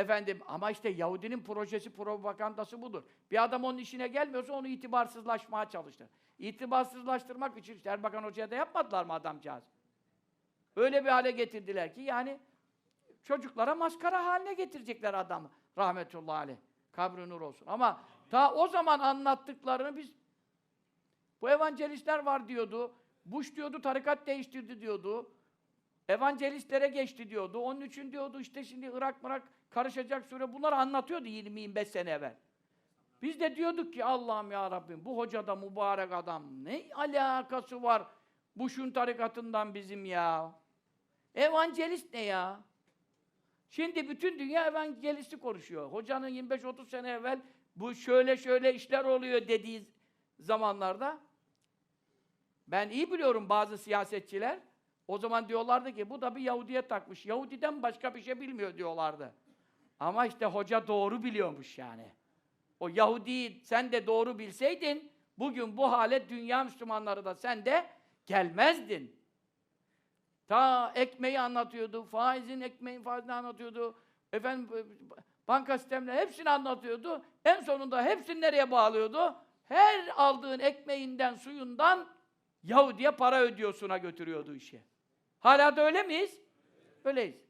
efendim ama işte Yahudinin projesi, propagandası budur. Bir adam onun işine gelmiyorsa onu itibarsızlaşmaya çalıştır. İtibarsızlaştırmak için işte Erbakan Hoca'ya da yapmadılar mı adamcağız? Öyle bir hale getirdiler ki yani çocuklara maskara haline getirecekler adamı. Rahmetullahi aleyh. Kabri nur olsun. Ama ta o zaman anlattıklarını biz bu evangelistler var diyordu. Bush diyordu tarikat değiştirdi diyordu. Evangelistlere geçti diyordu. Onun için diyordu işte şimdi Irak Mırak karışacak süre bunları anlatıyordu 20-25 sene evvel. Biz de diyorduk ki Allah'ım ya Rabbim bu hoca da mübarek adam. Ne alakası var Bush'un tarikatından bizim ya? Evangelist ne ya? Şimdi bütün dünya evangelisti konuşuyor. Hocanın 25-30 sene evvel bu şöyle şöyle işler oluyor dediği zamanlarda ben iyi biliyorum bazı siyasetçiler o zaman diyorlardı ki bu da bir Yahudiye takmış. Yahudiden başka bir şey bilmiyor diyorlardı. Ama işte hoca doğru biliyormuş yani. O Yahudi'yi sen de doğru bilseydin bugün bu hale dünya Müslümanları da sen de gelmezdin. Ta ekmeği anlatıyordu, faizin ekmeğin faizini anlatıyordu. Efendim banka sistemleri hepsini anlatıyordu. En sonunda hepsini nereye bağlıyordu? Her aldığın ekmeğinden, suyundan Yahudi'ye para ödüyorsuna götürüyordu işi. Hala da öyle miyiz? Öyleyiz.